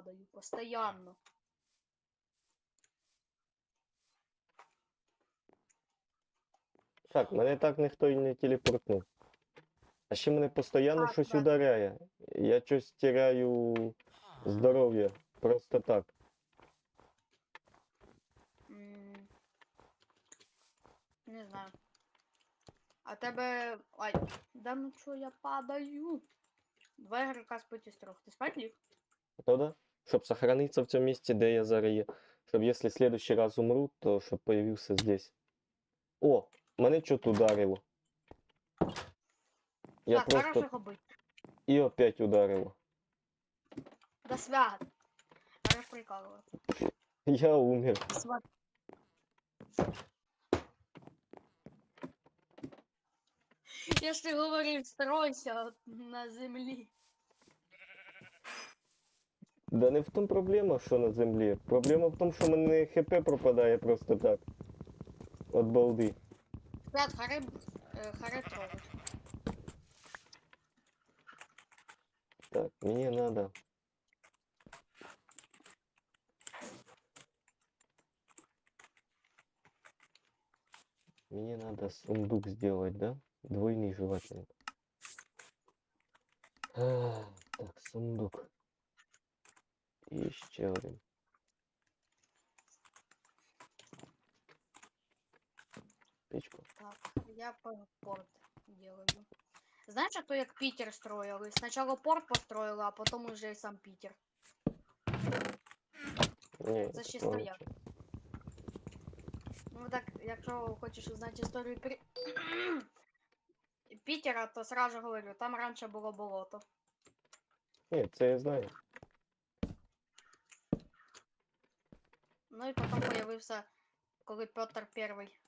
падаю. Постоянно. Так, мене так ніхто і не телепортнув. А ще мене постійно Так, щось так. ударяє. Я щось теряю здоров'я. Просто так. Не знаю. А тебе. Ай, да ну чо я падаю? Два ігрока спить із трьох. Ти спать ліг? Ну да? Щоб сохраниться в цьому місці, де я зараз є. Щоб якщо в следующий раз умру, то щоб появився здесь. О, мене чуть ударило. Я так, просто бить. і опять ударило. До свят. Я умер. Я ж ти говорив, стройся на землі. Да не в тому проблема, що на землі. Проблема в тому, що в мене ХП пропадає просто так. От балди. Свят, харе, е, харе трогать. Так, мені надо. Мне надо сундук сделать, да? Двойный желательно. А, Так, сундук. І ще один. Печку. Так, я порт делаю. Знаешь, а то як Питер строили? Сначала порт построила, а потом уже и сам Питер. Ні, Це ще стояк. Ну так, якщо хочеш узнати історію Пі- Пітера, то сразу говорю, там раніше було болото. Ні, це я знаю. Ну і потім появився, коли Петр Первий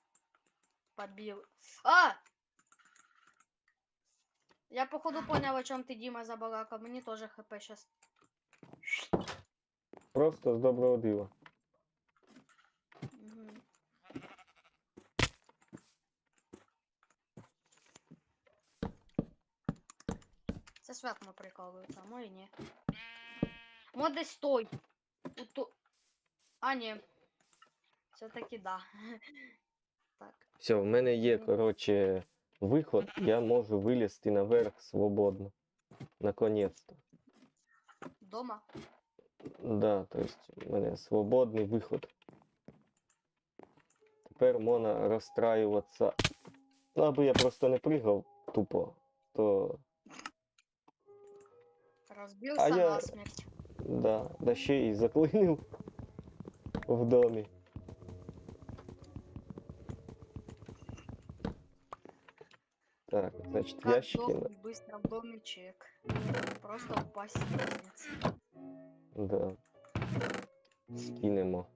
побив. А! Я походу понял, о чем ты, Дима, забалакал. Мені тоже хп сейчас. Просто з доброго дива. Мгм. Це святно прикалується, а мої ні. Мо десь стой. А, ні. Все-таки да. Так. Все, в мене є, коротше, виход, я можу вилізти наверх свободно. Наконець-то. Дома. Да, то есть у мене свободний виход. Тепер можна розстраюватися. Ну, аби я просто не пригав тупо, то Розбився я- насмерть. да, да ще і заклинив в домі. Так, значить, Как ящики. сдохнуть быстро в доме чек. Просто упасть. Да. Скинемо.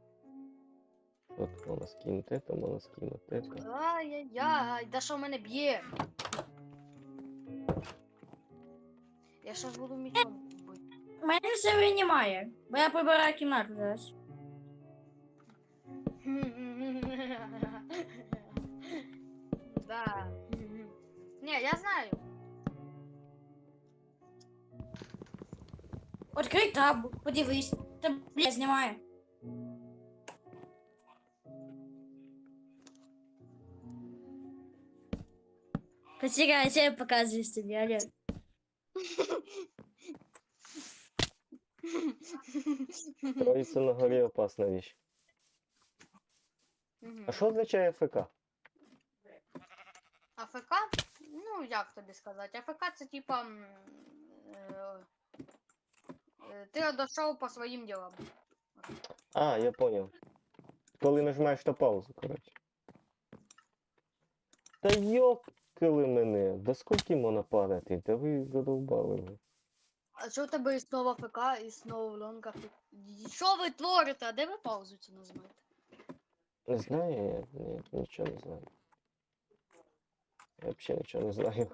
От можна скинути, то можна скинути. Ай-яй-яй, да що мене б'є? Я щас буду мечом бити. Мене все немає, бо я прибираю кімнату зараз. Да. Не, я знаю. Відкрий таб, подивись. Та бля, знімає. Почекай, я тебе показую тобі, Олег. Троїться на горі опасна віч. Мгм. А що означає ФК? АФК? Ну, як тобі сказати? АФК це типа. е, е, Ти дійшов по своїм ділам. А, я понял. Коли нажимаєш на паузу, коротше. Та йокали мене, да скільки можна падати? Та ви задовбали мене. А що у тебе і знову АФК, і знову лонга Що ви творите? А де ви паузу цю нажимаєте? Не знаю, я ні, нічого не знаю. Я взагалі нічого не знаю.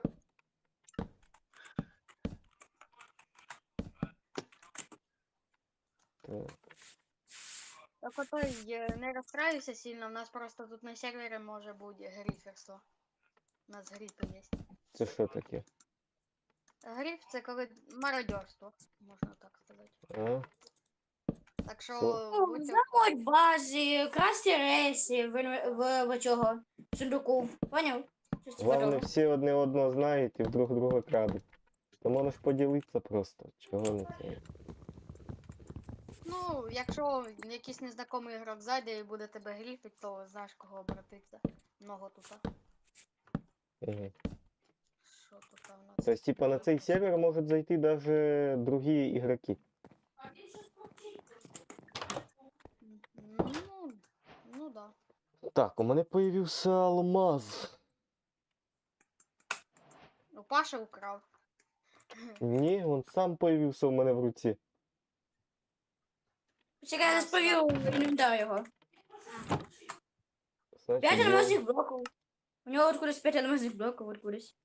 Так. Так ото й е, не розстраюйся сильно, у нас просто тут на сервері може бути гріферство. У нас гріфи є. Це що таке? Гриф це коли мародерство, можна так сказати. А? що Всё. Ну, будьте Замовь бази, красти рейси в, інве- в, в цього сундуку. Поняв? Того. всі одне одного знають і друг друга крадуть. То можеш поділитися просто. Чого не це? Ну, якщо якийсь незнайомий ігрок зайде і буде тебе гріфить, то знаєш кого обратитися. Много тут. а. Що тут в нас? То есть, типа, на цей сервер можуть зайти даже другие игроки. Ну, ну да. Так, у мене появився алмаз. Паша украв. Ні, він сам появився у мене в руці. Чекай, я розповів інвентар його. Значить, П'ять я- алмазних блоків. У нього откудись п'ять алмазних блоків откудись.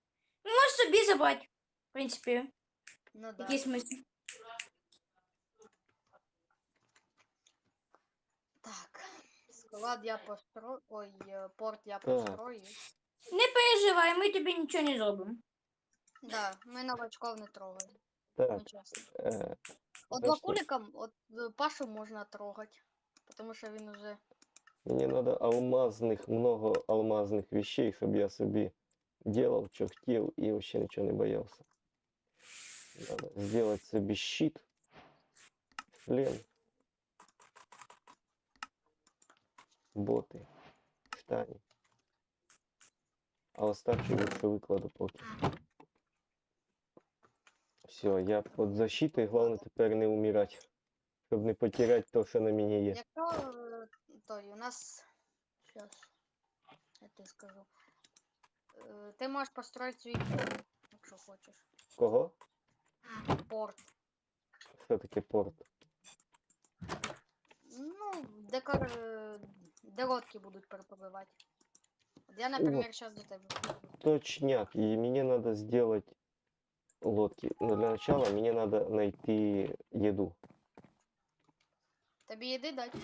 Ну, можеш собі забрати. В принципі, Ну да. який смисл. Так. Склад я построю. Ой, е, порт я Так. построю. Не переживай, ми тобі нічого не зробимо. Да, ми новачков не трогаємо. Так, Ну, чесно. е, От Точно. Вакуликом, от е, Пашу можна трогати. Тому що він уже. мені треба алмазних, много алмазних вещей, щоб я собі делал, що хотів і вообще нічого не боявся. Надо сделать собі щит, шлем, боти, штані. А оставши лучше викладу поки. Все, я під защитою, головне тепер не умирати. Щоб не потеряти то, що на мені є. Якщо е, той, у нас. Щас. Я тобі скажу. Е, Ти можеш построїти свій порт, якщо хочеш. Кого? Порт. Що таке порт? Ну, де, кор... е, де лодки будуть перепливати. От Я, наприклад, зараз до тебе. Точняк. И мне надо сделать лодки. Но для начала мне надо найти еду. Тобі їди дати?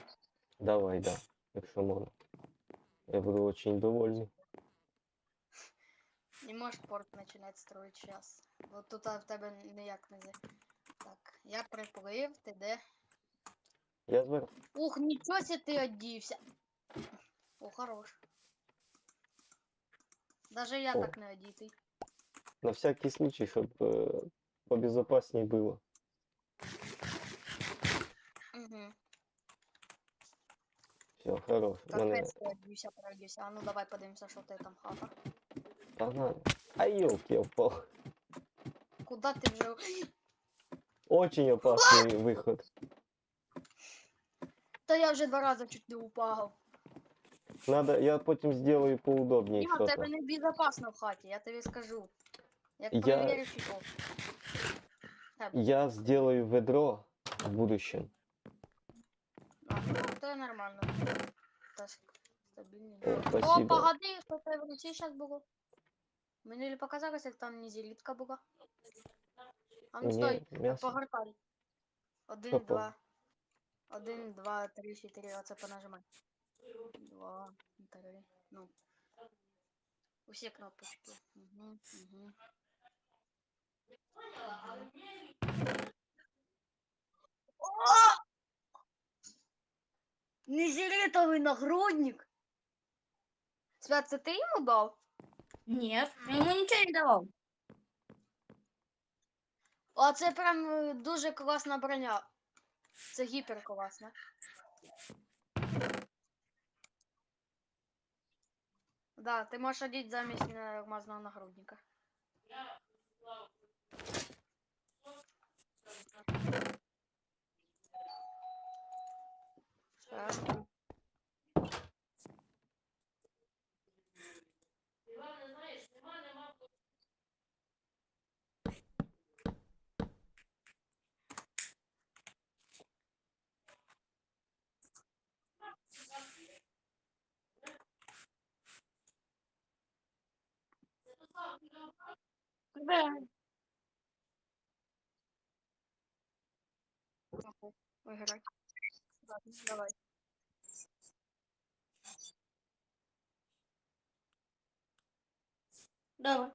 Давай, да. Якщо можна. Я буду очень довольный. Не можеш порт починати строїти зараз. От тут а, в тебе ніяк не зі. Так, я приплив, ти де? Я зверху. Ух, нічого себе ти одівся. О, хорош. Даже я О. так не одітий. На всякий случай, чтобы побезопасней было. Угу. Все, хорош. Мене... Капець ти одівся, пройдівся. А ну давай подивимося, що ти там хата. Погнали. А елки, я упал. Куда ти вже? Очень опасный выход. Та я вже два рази чуть не упав. Надо, я потім сделаю поудобнее Діма, в что-то. тебе не безопасно в хаті, я тобі скажу. Як Я- перевіриш його. Тебе. Я сделаю ведро в будущем. А, ну, то нормально. Та с- стабільно. О, О, спасибо. погоди, що це в руці зараз було. Мені не показалось, як там нізелітка була. А ну стой, Мне мясо. погортай. Один, Що по- два. Один, два, три, чотири, оце понажимай. Два, три, ну. Усі кнопочки. Угу, угу. Незелітовий нагрудник. Свят, це ти йому дав? Ні, я йому нічого не давав. А це прям е, дуже класна броня. Це гіпер класна. Да, ти можеш одіти замість алмазного нагрудника. Так. Ага, Виграй. Ладно, давай. Добре.